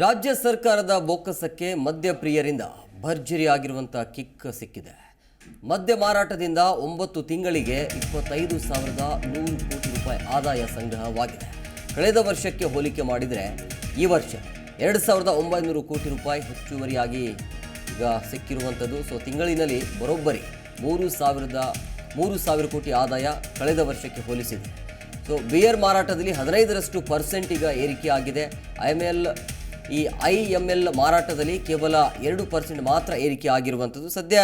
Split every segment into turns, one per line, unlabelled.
ರಾಜ್ಯ ಸರ್ಕಾರದ ಬೊಕ್ಕಸಕ್ಕೆ ಮದ್ಯ ಪ್ರಿಯರಿಂದ ಭರ್ಜರಿ ಆಗಿರುವಂಥ ಕಿಕ್ ಸಿಕ್ಕಿದೆ. ಮದ್ಯ ಮಾರಾಟದಿಂದ ಒಂಬತ್ತು ತಿಂಗಳಿಗೆ ಇಪ್ಪತ್ತೈದು ಸಾವಿರದ ನೂರು ಕೋಟಿ ರೂಪಾಯಿ ಆದಾಯ ಸಂಗ್ರಹವಾಗಿದೆ. ಕಳೆದ ವರ್ಷಕ್ಕೆ ಹೋಲಿಕೆ ಮಾಡಿದರೆ ಈ ವರ್ಷ ಎರಡು ಸಾವಿರದ ಒಂಬೈನೂರು ಕೋಟಿ ರೂಪಾಯಿ ಹೆಚ್ಚುವರಿಯಾಗಿ ಈಗ ಸಿಕ್ಕಿರುವಂಥದ್ದು. ಸೊ ತಿಂಗಳಿನಲ್ಲಿ ಬರೋಬ್ಬರಿ ಮೂರು ಸಾವಿರದ, ಮೂರು ಸಾವಿರ ಕೋಟಿ ಆದಾಯ ಕಳೆದ ವರ್ಷಕ್ಕೆ ಹೋಲಿಸಿದೆ ಸೊ ಬಿಯರ್ ಮಾರಾಟದಲ್ಲಿ ಹದಿನೈದರಷ್ಟು ಪರ್ಸೆಂಟ್ ಈಗ ಏರಿಕೆ ಆಗಿದೆ ಐ ಎಂ ಎಲ್ ಈ ಐ ಎಂ ಎಲ್ ಮಾರಾಟದಲ್ಲಿ ಕೇವಲ ಎರಡು ಪರ್ಸೆಂಟ್ ಮಾತ್ರ ಏರಿಕೆ ಆಗಿರುವಂಥದ್ದು. ಸದ್ಯ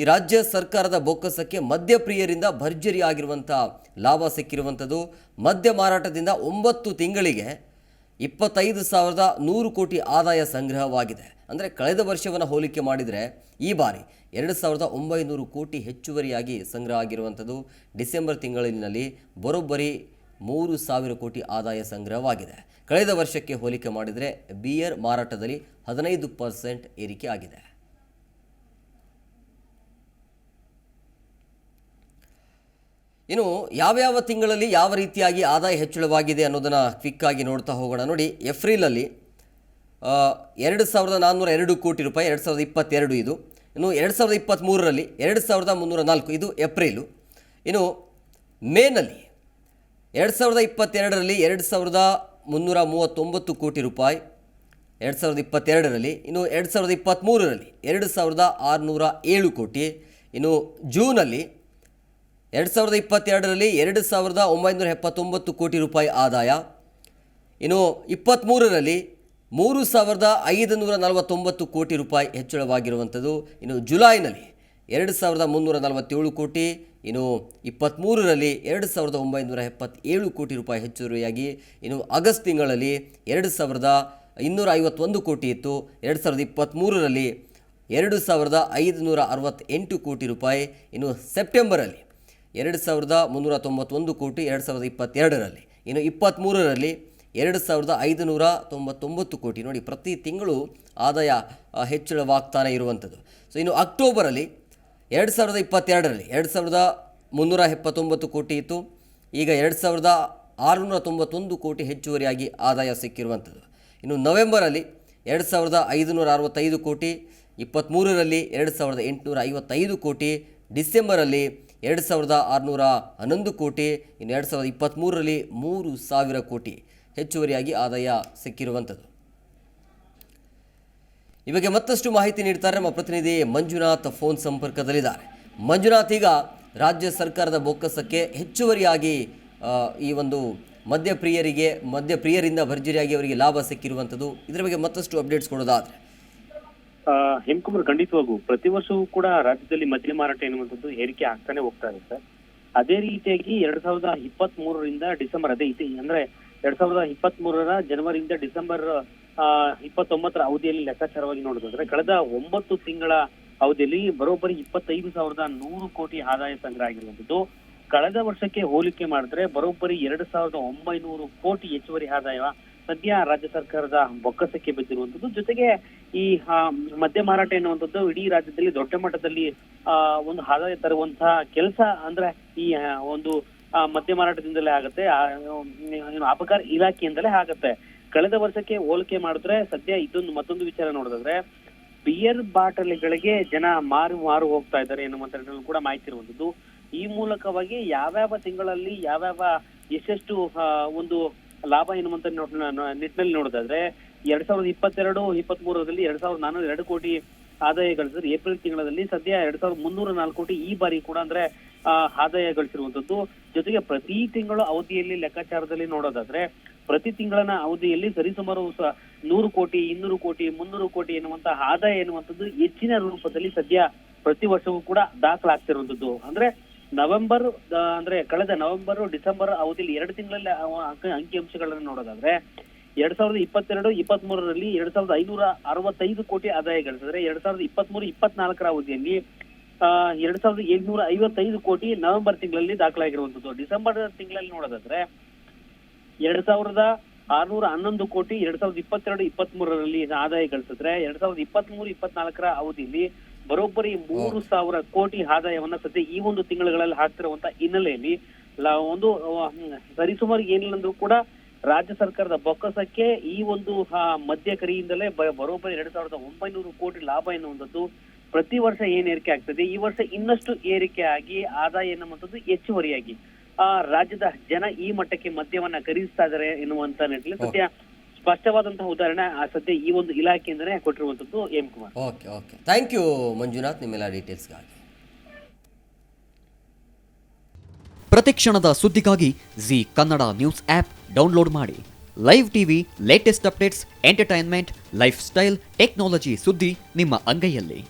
ಈ ರಾಜ್ಯ ಸರ್ಕಾರದ ಬೊಕ್ಕಸಕ್ಕೆ ಮದ್ಯ ಪ್ರಿಯರಿಂದ ಭರ್ಜರಿ ಆಗಿರುವಂಥ ಲಾಭ ಸಿಕ್ಕಿರುವಂಥದ್ದು. ಮದ್ಯ ಮಾರಾಟದಿಂದ ಒಂಬತ್ತು ತಿಂಗಳಿಗೆ ಇಪ್ಪತ್ತೈದು ಸಾವಿರದ ನೂರು ಕೋಟಿ ಆದಾಯ ಸಂಗ್ರಹವಾಗಿದೆ. ಅಂದರೆ ಕಳೆದ ವರ್ಷವನ್ನು ಹೋಲಿಕೆ ಮಾಡಿದರೆ ಈ ಬಾರಿ ಎರಡು ಸಾವಿರದ ಒಂಬೈನೂರು ಕೋಟಿ ಹೆಚ್ಚುವರಿಯಾಗಿ ಸಂಗ್ರಹ ಆಗಿರುವಂಥದ್ದು. ಡಿಸೆಂಬರ್ ತಿಂಗಳಿನಲ್ಲಿ ಬರೋಬ್ಬರಿ ಮೂರು ಸಾವಿರ ಕೋಟಿ ಆದಾಯ ಸಂಗ್ರಹವಾಗಿದೆ. ಕಳೆದ ವರ್ಷಕ್ಕೆ ಹೋಲಿಕೆ ಮಾಡಿದರೆ ಬಿಯರ್ ಮಾರಾಟದಲ್ಲಿ ಹದಿನೈದು ಪರ್ಸೆಂಟ್ ಏರಿಕೆ ಆಗಿದೆ. ಇನ್ನು ಯಾವ್ಯಾವ ತಿಂಗಳಲ್ಲಿ ಯಾವ ರೀತಿಯಾಗಿ ಆದಾಯ ಹೆಚ್ಚಳವಾಗಿದೆ ಅನ್ನೋದನ್ನು ಕ್ವಿಕ್ಕಾಗಿ ನೋಡ್ತಾ ಹೋಗೋಣ ನೋಡಿ. ಏಪ್ರಿಲಲ್ಲಿ ಎರಡು ಸಾವಿರದ ನಾನ್ನೂರ ಎರಡು ಕೋಟಿ ರೂಪಾಯಿ, ಎರಡು ಸಾವಿರದ ಇಪ್ಪತ್ತೆರಡು ಇದು. ಇನ್ನು ಎರಡು ಸಾವಿರದ ಇಪ್ಪತ್ತ್ಮೂರರಲ್ಲಿ ಎರಡು ಸಾವಿರದ ಮುನ್ನೂರ ನಾಲ್ಕು, ಇದು ಏಪ್ರಿಲು. ಇನ್ನು ಮೇನಲ್ಲಿ ಎರಡು ಸಾವಿರದ ಇಪ್ಪತ್ತೆರಡರಲ್ಲಿ ಎರಡು ಸಾವಿರದ ಮುನ್ನೂರ ಮೂವತ್ತೊಂಬತ್ತು ಕೋಟಿ ರೂಪಾಯಿ, ಎರಡು ಸಾವಿರದ ಇಪ್ಪತ್ತೆರಡರಲ್ಲಿ, ಇನ್ನು ಎರಡು ಸಾವಿರದ ಇಪ್ಪತ್ತ್ಮೂರರಲ್ಲಿ ಎರಡು ಸಾವಿರದ ಆರುನೂರ ಏಳು ಕೋಟಿ, ಇನ್ನು ಜೂನಲ್ಲಿ ಎರಡು ಸಾವಿರದ ಇಪ್ಪತ್ತೆರಡರಲ್ಲಿ ಎರಡು ಸಾವಿರದ ಒಂಬೈನೂರ ಎಪ್ಪತ್ತೊಂಬತ್ತು ಕೋಟಿ ರೂಪಾಯಿ ಆದಾಯ, ಇನ್ನು ಇಪ್ಪತ್ತ್ಮೂರರಲ್ಲಿ ಮೂರು ಸಾವಿರದ ಐದು ನೂರ ನಲವತ್ತೊಂಬತ್ತು ಕೋಟಿ ರೂಪಾಯಿ ಹೆಚ್ಚಳವಾಗಿರುವಂಥದ್ದು, ಇನ್ನು ಜುಲೈನಲ್ಲಿ ಎರಡು ಸಾವಿರದ ಮುನ್ನೂರ ನಲವತ್ತೇಳು ಕೋಟಿ ಇನ್ನು ಇಪ್ಪತ್ತ್ಮೂರರಲ್ಲಿ ಎರಡು ಸಾವಿರದ ಒಂಬೈನೂರ ಎಪ್ಪತ್ತೇಳು ಕೋಟಿ ರೂಪಾಯಿ ಹೆಚ್ಚುವರಿಯಾಗಿ, ಇನ್ನು ಆಗಸ್ಟ್ ತಿಂಗಳಲ್ಲಿ ಎರಡು ಸಾವಿರದ ಇನ್ನೂರ ಐವತ್ತೊಂದು ಕೋಟಿ ಇತ್ತು. ಎರಡು ಸಾವಿರದ ಇಪ್ಪತ್ತ್ಮೂರರಲ್ಲಿ ಎರಡು ಸಾವಿರದ ಐದುನೂರ ಅರವತ್ತೆಂಟು ಕೋಟಿ ರೂಪಾಯಿ, ಇನ್ನು ಸೆಪ್ಟೆಂಬರಲ್ಲಿ ಎರಡು ಸಾವಿರದ ಮುನ್ನೂರ ತೊಂಬತ್ತೊಂದು ಕೋಟಿ, ಎರಡು ಸಾವಿರದ ಇಪ್ಪತ್ತೆರಡರಲ್ಲಿ. ಇನ್ನು ಇಪ್ಪತ್ತ್ಮೂರರಲ್ಲಿ ಎರಡು ಸಾವಿರದ ಐದುನೂರ ತೊಂಬತ್ತೊಂಬತ್ತು ಕೋಟಿ. ನೋಡಿ, ಪ್ರತಿ ತಿಂಗಳು ಆದಾಯ ಹೆಚ್ಚಳವಾಗ್ತಾನೆ ಇರುವಂಥದ್ದು. ಸೊ ಇನ್ನು ಅಕ್ಟೋಬರಲ್ಲಿ ಎರಡು ಸಾವಿರದ ಇಪ್ಪತ್ತೆರಡರಲ್ಲಿ ಎರಡು ಸಾವಿರದ ಮುನ್ನೂರ ಎಪ್ಪತ್ತೊಂಬತ್ತು ಕೋಟಿ ಇತ್ತು. ಈಗ ಎರಡು ಸಾವಿರದ ಆರುನೂರ ತೊಂಬತ್ತೊಂದು ಕೋಟಿ ಹೆಚ್ಚುವರಿಯಾಗಿ ಆದಾಯ ಸಿಕ್ಕಿರುವಂಥದ್ದು. ಇನ್ನು ನವೆಂಬರಲ್ಲಿ ಎರಡು ಸಾವಿರದ ಐದುನೂರ ಅರವತ್ತೈದು ಕೋಟಿ ಇಪ್ಪತ್ತ್ಮೂರರಲ್ಲಿ ಎರಡು ಸಾವಿರದ ಎಂಟುನೂರ ಐವತ್ತೈದು ಕೋಟಿ, ಡಿಸೆಂಬರಲ್ಲಿ ಎರಡು ಸಾವಿರದ ಆರುನೂರ ಹನ್ನೊಂದು ಕೋಟಿ, ಇನ್ನು ಎರಡು ಸಾವಿರದ ಇಪ್ಪತ್ತ್ಮೂರರಲ್ಲಿ ಮೂರು ಸಾವಿರ ಕೋಟಿ ಹೆಚ್ಚುವರಿಯಾಗಿ ಆದಾಯ ಸಿಕ್ಕಿರುವಂಥದ್ದು. ಈ ಬಗ್ಗೆ ಮತ್ತಷ್ಟು ಮಾಹಿತಿ ನೀಡ್ತಾರೆ ನಮ್ಮ ಪ್ರತಿನಿಧಿ ಮಂಜುನಾಥ್ ಫೋನ್ ಸಂಪರ್ಕದಲ್ಲಿದ್ದಾರೆ. ಮಂಜುನಾಥ್, ಈಗ ರಾಜ್ಯ ಸರ್ಕಾರದ ಬೊಕ್ಕಸಕ್ಕೆ ಹೆಚ್ಚುವರಿಯಾಗಿ ಈ ಒಂದು ಮದ್ಯಪ್ರಿಯರಿಗೆ, ಮದ್ಯಪ್ರಿಯರಿಂದ ಭರ್ಜರಿಯಾಗಿ ಅವರಿಗೆ ಲಾಭ ಸಿಕ್ಕಿರುವಂಥದ್ದು. ಇದರ ಬಗ್ಗೆ ಮತ್ತಷ್ಟು ಅಪ್ಡೇಟ್ಸ್ ಕೊಡೋದಾದ್ರೆ.
ಹೆಮ್ಕುಮಾರ್, ಖಂಡಿತವಾಗೂ. ಪ್ರತಿ ವರ್ಷವೂ ಕೂಡ ರಾಜ್ಯದಲ್ಲಿ ಮದ್ಯ ಮಾರಾಟ ಎನ್ನುವಂಥದ್ದು ಏರಿಕೆ ಆಗ್ತಾನೆ ಹೋಗ್ತಾ ಇರುತ್ತೆ ಅದೇ ರೀತಿಯಾಗಿ ಎರಡ್ ಸಾವಿರದ ಇಪ್ಪತ್ತ್ ಮೂರರಿಂದ ಡಿಸೆಂಬರ್, ಅದೇ ಅಂದ್ರೆ ಎರಡ್ ಸಾವಿರದ ಇಪ್ಪತ್ತ್ ಮೂರರ ಜನವರಿಯಿಂದ ಡಿಸೆಂಬರ್ ಇಪ್ಪತ್ತೊಂಬತ್ತರ ಅವಧಿಯಲ್ಲಿ ಲೆಕ್ಕಾಚಾರವಾಗಿ ನೋಡೋದಾದ್ರೆ ಕಳೆದ ಒಂಬತ್ತು ತಿಂಗಳ ಅವಧಿಯಲ್ಲಿ ಬರೋಬ್ಬರಿ ಇಪ್ಪತ್ತೈದು ಸಾವಿರದ ನೂರು ಕೋಟಿ ಆದಾಯ ಸಂಗ್ರಹ ಆಗಿರುವಂಥದ್ದು. ಕಳೆದ ವರ್ಷಕ್ಕೆ ಹೋಲಿಕೆ ಮಾಡಿದ್ರೆ ಬರೋಬ್ಬರಿ ಎರಡು ಸಾವಿರದ ಒಂಬೈನೂರು ಕೋಟಿ ಹೆಚ್ಚುವರಿ ಆದಾಯ ಸದ್ಯ ರಾಜ್ಯ ಸರ್ಕಾರದ ಬೊಕ್ಕಸಕ್ಕೆ ಬಿದ್ದಿರುವಂತದ್ದು ಜೊತೆಗೆ ಈ ಮದ್ಯ ಮಾರಾಟ ಎನ್ನುವಂಥದ್ದು ಇಡೀ ರಾಜ್ಯದಲ್ಲಿ ದೊಡ್ಡ ಮಟ್ಟದಲ್ಲಿ ಒಂದು ಆದಾಯ ತರುವಂತಹ ಕೆಲಸ ಅಂದ್ರೆ ಈ ಒಂದು ಮದ್ಯ ಮಾರಾಟದಿಂದಲೇ ಆಗುತ್ತೆ. ಅಬಕಾರಿ ಇಲಾಖೆಯಿಂದಲೇ ಆಗುತ್ತೆ. ಕಳೆದ ವರ್ಷಕ್ಕೆ ಹೋಲಿಕೆ ಮಾಡಿದ್ರೆ ಸದ್ಯ ಇದೊಂದು ಮತ್ತೊಂದು ವಿಚಾರ ನೋಡಿದ್ರೆ ಬಿಯರ್ ಬಾಟಲಿಗಳಿಗೆ ಜನ ಮಾರು ಮಾರು ಹೋಗ್ತಾ ಇದ್ದಾರೆ ಎನ್ನುವಂತ ಕೂಡ ಮಾಹಿತಿ ಇರುವಂತದ್ದು ಈ ಮೂಲಕವಾಗಿ ಯಾವ್ಯಾವ ತಿಂಗಳಲ್ಲಿ ಯಾವ್ಯಾವ ಎಷ್ಟೆಷ್ಟು ಒಂದು ಲಾಭ ಎನ್ನುವಂತ ನಿಟ್ಟಿನಲ್ಲಿ ನೋಡೋದಾದ್ರೆ ಎರಡ್ ಸಾವಿರದ ಇಪ್ಪತ್ತೆರಡು ಇಪ್ಪತ್ತ್ ಮೂರರಲ್ಲಿ ಎರಡ್ ಸಾವಿರದ ನಾನೂರ ಎರಡು ಕೋಟಿ ಆದಾಯ ಗಳಿಸಿದ್ರು ಏಪ್ರಿಲ್ ತಿಂಗಳಲ್ಲಿ ಸದ್ಯ ಎರಡ್ ಸಾವಿರದ ಮುನ್ನೂರ ನಾಲ್ಕು ಕೋಟಿ ಈ ಬಾರಿ ಕೂಡ ಅಂದ್ರೆ ಆದಾಯ ಗಳಿಸಿರುವಂತದ್ದು. ಜೊತೆಗೆ ಪ್ರತಿ ತಿಂಗಳು ಅವಧಿಯಲ್ಲಿ ಲೆಕ್ಕಾಚಾರದಲ್ಲಿ ನೋಡೋದಾದ್ರೆ, ಪ್ರತಿ ತಿಂಗಳನ ಅವಧಿಯಲ್ಲಿ ಸರಿಸುಮಾರು ನೂರು ಕೋಟಿ, ಇನ್ನೂರು ಕೋಟಿ, ಮುನ್ನೂರು ಕೋಟಿ ಎನ್ನುವಂತಹ ಆದಾಯ ಎನ್ನುವಂಥದ್ದು ಹೆಚ್ಚಿನ ರೂಪದಲ್ಲಿ ಸದ್ಯ ಪ್ರತಿ ವರ್ಷವೂ ಕೂಡ ದಾಖಲಾಗ್ತಿರುವಂತದ್ದು ಅಂದ್ರೆ ನವೆಂಬರ್ ಅಂದ್ರೆ ಕಳೆದ ನವೆಂಬರ್, ಡಿಸೆಂಬರ್ ಅವಧಿಯಲ್ಲಿ ಎರಡು ತಿಂಗಳಲ್ಲಿ ಅಂಕಿ ಅಂಶಗಳನ್ನು ನೋಡೋದಾದ್ರೆ, ಎರಡ್ ಸಾವಿರದ ಇಪ್ಪತ್ತೆರಡು ಇಪ್ಪತ್ತ್ ಮೂರರಲ್ಲಿ ಎರಡ್ ಸಾವಿರದ ಐನೂರ ಅರವತ್ತೈದು ಕೋಟಿ ಆದಾಯ ಗಳಿಸಿದ್ರೆ, ಎರಡ್ ಸಾವಿರದ ಇಪ್ಪತ್ತ್ ಮೂರು ಇಪ್ಪತ್ನಾಲ್ಕರ ಅವಧಿಯಲ್ಲಿ ಎರಡ್ ಸಾವಿರದ ಎಂಟುನೂರ ಐವತ್ತೈದು ಕೋಟಿ ನವೆಂಬರ್ ತಿಂಗಳಲ್ಲಿ ದಾಖಲಾಗಿರುವಂತದ್ದು ಡಿಸೆಂಬರ್ ತಿಂಗಳಲ್ಲಿ ನೋಡೋದಾದ್ರೆ ಎರಡ್ ಸಾವಿರದ ಆರ್ನೂರ ಹನ್ನೊಂದು ಕೋಟಿ ಎರಡ್ ಸಾವಿರದ ಇಪ್ಪತ್ತೆರಡು ಇಪ್ಪತ್ತ್ ಮೂರರಲ್ಲಿ ಆದಾಯ ಗಳಿಸಿದ್ರೆ ಎರಡ್ ಸಾವಿರದ ಇಪ್ಪತ್ತ್ ಮೂರು ಇಪ್ಪತ್ನಾಲ್ಕರ ಅವಧಿಯಲ್ಲಿ ಬರೋಬ್ಬರಿ ಮೂರು ಸಾವಿರ ಕೋಟಿ ಆದಾಯವನ್ನ ಸದ್ಯ ಈ ಒಂದು ತಿಂಗಳುಗಳಲ್ಲಿ ಹಾಕ್ತಿರುವಂತ ಹಿನ್ನೆಲೆಯಲ್ಲಿ ಲ- ಒಂದು ಸರಿಸುಮಾರು ಏನಿಲ್ಲ ಅಂದ್ರೂ ಕೂಡ ರಾಜ್ಯ ಸರ್ಕಾರದ ಬೊಕ್ಕಸಕ್ಕೆ ಈ ಒಂದು ಆ, ಮದ್ಯ ಕರಿಯಿಂದಲೇ ಬರೋಬ್ಬರಿ ಎರಡ್ ಸಾವಿರದ ಒಂಬೈನೂರು ಕೋಟಿ ಲಾಭ ಎನ್ನುವಂಥದ್ದು ಪ್ರತಿ ವರ್ಷ ಏನ್ ಏರಿಕೆ ಆಗ್ತದೆ? ಈ ವರ್ಷ ಇನ್ನಷ್ಟು ಏರಿಕೆ ಆಗಿ ಆದಾಯ ಎನ್ನುವಂಥದ್ದು ಹೆಚ್ಚುವರಿಯಾಗಿ. ಆ ರಾಜ್ಯದ ಜನ ಈ ಮಟ್ಟಕ್ಕೆ ಮದ್ಯವನ್ನ ಖರೀದಿಸ್ತಾ ಇದಾರೆ ಎನ್ನುವಂತ ನಿಟ್ಟಿನಲ್ಲಿ ಸದ್ಯ ಸ್ಪಷ್ಟವಾದಂತಹ ಉದಾಹರಣೆ ಆ ಸದ್ಯ ಈ ಒಂದು ಇಲಾಖೆಯಿಂದನೇ ಕೊಟ್ಟಿರುವಂತದ್ದು M Kumar.
Okay okay. Thank you Manjunath ನಿಮ್ಮೆಲ್ಲ ಡೀಟೇಲ್ಸ್ಗಾಗಿ.
ಪ್ರತಿಕ್ಷಣದ ಸುದ್ದಿಗಾಗಿ Zee Kannada news app download ಮಾಡಿ. Live TV latest updates entertainment lifestyle technology ಸುದ್ದಿ ನಿಮ್ಮ ಅಂಗೈಯಲ್ಲಿ.